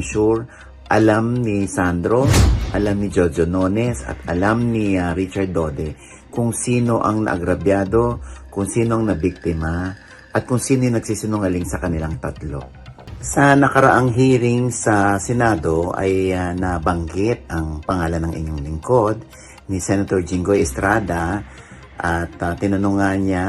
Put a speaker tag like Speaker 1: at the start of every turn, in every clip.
Speaker 1: Sure alam ni Sandro, alam ni Jojo Nones at alam ni ah, Richard Dode kung sino ang naagrabyado, kung sino ang nabiktima at kung sino yung nagsisinungaling sa kanilang tatlo. Sa nakaraang hearing sa Senado ay ah, nabanggit ang pangalan ng inyong lingkod ni Senator Jinggoy Estrada at ah, tinanong nga niya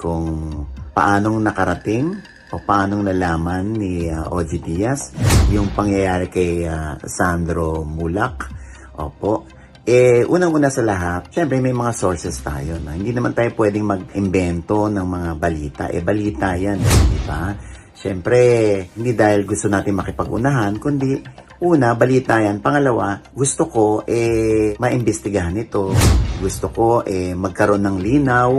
Speaker 1: kung paanong nakarating o paanong nalaman ni uh, Ogie Diaz yung pangyayari kay ah, Sandro Mulak. Opo. Eh, unang-una sa lahat, syempre may mga sources tayo. No? Hindi naman tayo pwedeng mag-imbento ng mga balita. Eh, balita yan, di ba? Syempre, hindi dahil gusto natin makipag-unahan, kundi una, balita yan. Pangalawa, gusto ko eh maimbestigahan ito. Gusto ko eh magkaroon ng linaw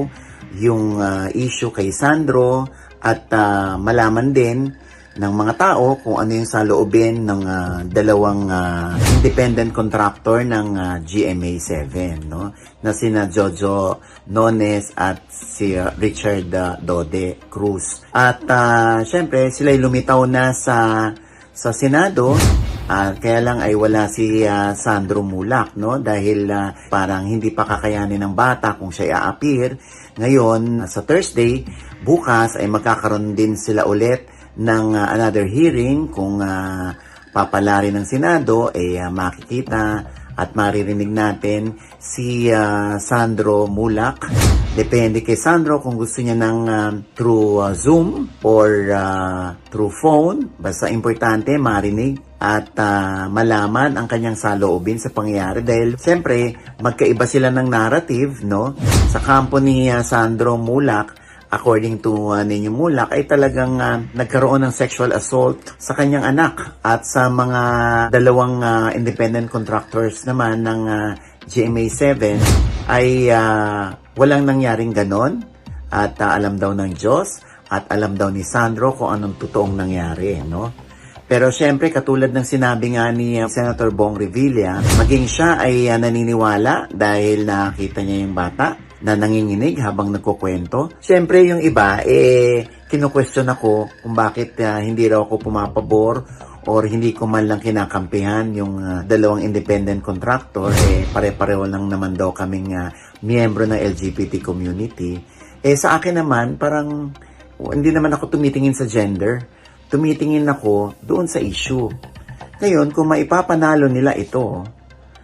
Speaker 1: yung ah, issue kay Sandro at ah, malaman din ng mga tao kung ano yung saloobin ng ah, dalawang ah, independent contractor ng ah, GMA7 no? Na sina Jojo Nones at si ah, Richard ah, Dode Cruz. At ah, syempre sila lumitaw na sa sa Senado Ah, kaya lang ay wala si ah, Sandro Mulak, no? Dahil ah, parang hindi pa kakayanin ng bata kung siya i-appear. Ngayon, sa Thursday, bukas ay magkakaroon din sila ulit ng ah, another hearing kung ah, papalari ng Senado, eh ah, makikita at maririnig natin si ah, Sandro Mulak. Depende kay Sandro kung gusto niya ng ah, through ah, Zoom or ah, through phone. Basta importante marinig at ah, malaman ang kanyang saloobin sa pangyayari dahil siyempre magkaiba sila ng narrative no? Sa kampo ni ah, Sandro Mulak according to uh, Ninyo Mulak ay talagang ah, nagkaroon ng sexual assault sa kanyang anak at sa mga dalawang ah, independent contractors naman ng ah, GMA7 ay ah, walang nangyaring ganon at ah, alam daw ng Diyos at alam daw ni Sandro kung anong totoong nangyari no pero syempre, katulad ng sinabi nga ni uh, Senator Bong Revilla, maging siya ay uh, naniniwala dahil nakita niya yung bata na nanginginig habang nagkukwento. Syempre, yung iba, eh, kinu-question ako kung bakit uh, hindi raw ako pumapabor or hindi ko man lang kinakampihan yung uh, dalawang independent contractor. Eh, pare-pareho lang naman daw kaming uh, miyembro ng LGBT community. Eh, sa akin naman, parang hindi naman ako tumitingin sa gender tumitingin ako doon sa issue. Ngayon, kung maipapanalo nila ito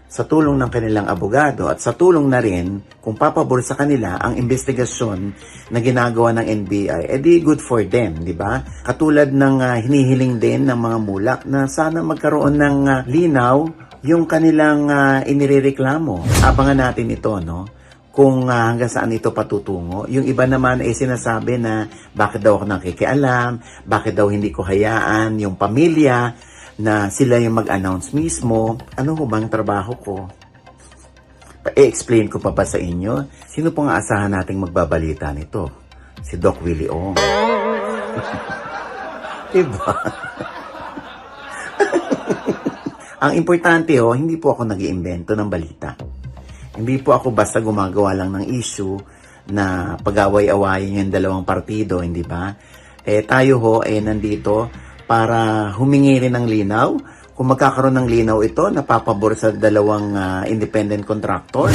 Speaker 1: sa tulong ng kanilang abogado at sa tulong na rin kung papabor sa kanila ang investigasyon na ginagawa ng NBI, edi good for them, di ba? Katulad ng ah, hinihiling din ng mga mulak na sana magkaroon ng ah, linaw yung kanilang uh, inirereklamo. Abangan natin ito, no? Kung ah, hanggang saan ito patutungo. Yung iba naman ay sinasabi na bakit daw ako nakikialam, bakit daw hindi ko hayaan yung pamilya na sila yung mag-announce mismo. Ano ho bang trabaho ko? Pa-explain ko pa ba sa inyo? Sino pong aasahan nating magbabalita nito? Si Doc Willie Ong. diba? Ang importante ho, hindi po ako nag iimbento ng balita. Hindi po ako basta gumagawa lang ng issue na pag-away-awayin yung dalawang partido, hindi ba? Eh tayo ho, eh nandito para humingi rin ng linaw. Kung magkakaroon ng linaw ito, napapabor sa dalawang ah, independent contractor,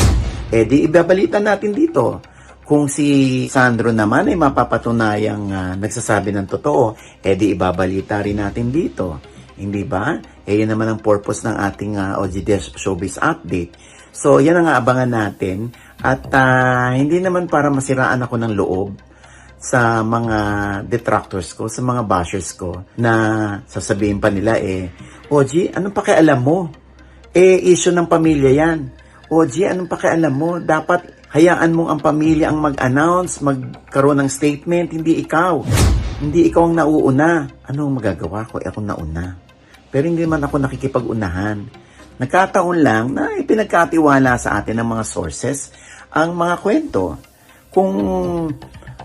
Speaker 1: eh di ibabalita natin dito. Kung si Sandro naman ay mapapatunayang ah, nagsasabi ng totoo, eh di ibabalita rin natin dito. Hindi ba? Eh yun naman ang purpose ng ating uh, OGDS Showbiz Update. So, yan ang aabangan natin. At ah, hindi naman para masiraan ako ng loob sa mga detractors ko, sa mga bashers ko, na sasabihin pa nila eh, Oji, anong pakialam mo? Eh, issue ng pamilya yan. Oji, anong pakialam mo? Dapat hayaan mong ang pamilya ang mag-announce, magkaroon ng statement, hindi ikaw. Hindi ikaw ang nauuna. Ano ang magagawa ko? Eh, ako nauna. Pero hindi man ako nakikipag-unahan. Nagkataon lang na ipinagkatiwala sa atin ng mga sources ang mga kwento. Kung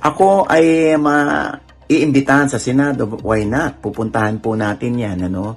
Speaker 1: ako ay ma-iimbitahan sa Senado, why not? Pupuntahan po natin yan, ano?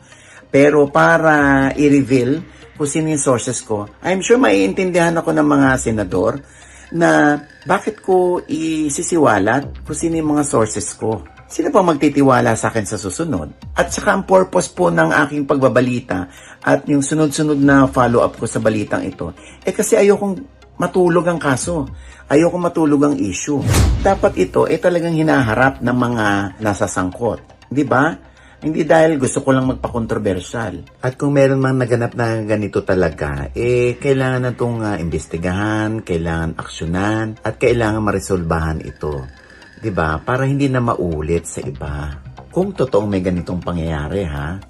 Speaker 1: Pero para i-reveal kung sino yung sources ko, I'm sure maiintindihan ako ng mga senador na bakit ko isisiwalat kung sino yung mga sources ko. Sino pa magtitiwala sa akin sa susunod? At saka ang purpose po ng aking pagbabalita at yung sunod-sunod na follow-up ko sa balitang ito, eh kasi ayokong matulog ang kaso. Ayokong matulog ang issue. Dapat ito eh talagang hinaharap ng mga nasasangkot. Di ba? Hindi dahil gusto ko lang magpa-controversial. At kung meron mang naganap na ganito talaga, eh kailangan na itong ah, imbestigahan, kailangan aksyonan, at kailangan maresolbahan ito. Ba? Para hindi na maulit sa iba. Kung totoong may ganitong pangyayari ha,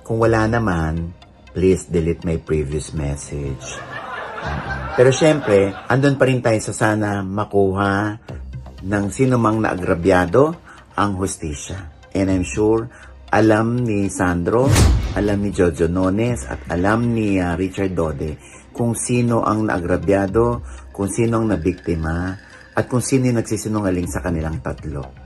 Speaker 1: kung wala naman, please delete my previous message. Pero syempre, andun pa rin tayo sa sana makuha ng sino mang naagrabyado ang hustisya. And I'm sure, alam ni Sandro, alam ni Jojo Nones, at alam ni ah, Richard Dode kung sino ang naagrabyado, kung sino ang nabiktima, at kung sino yung nagsisinungaling sa kanilang tatlo.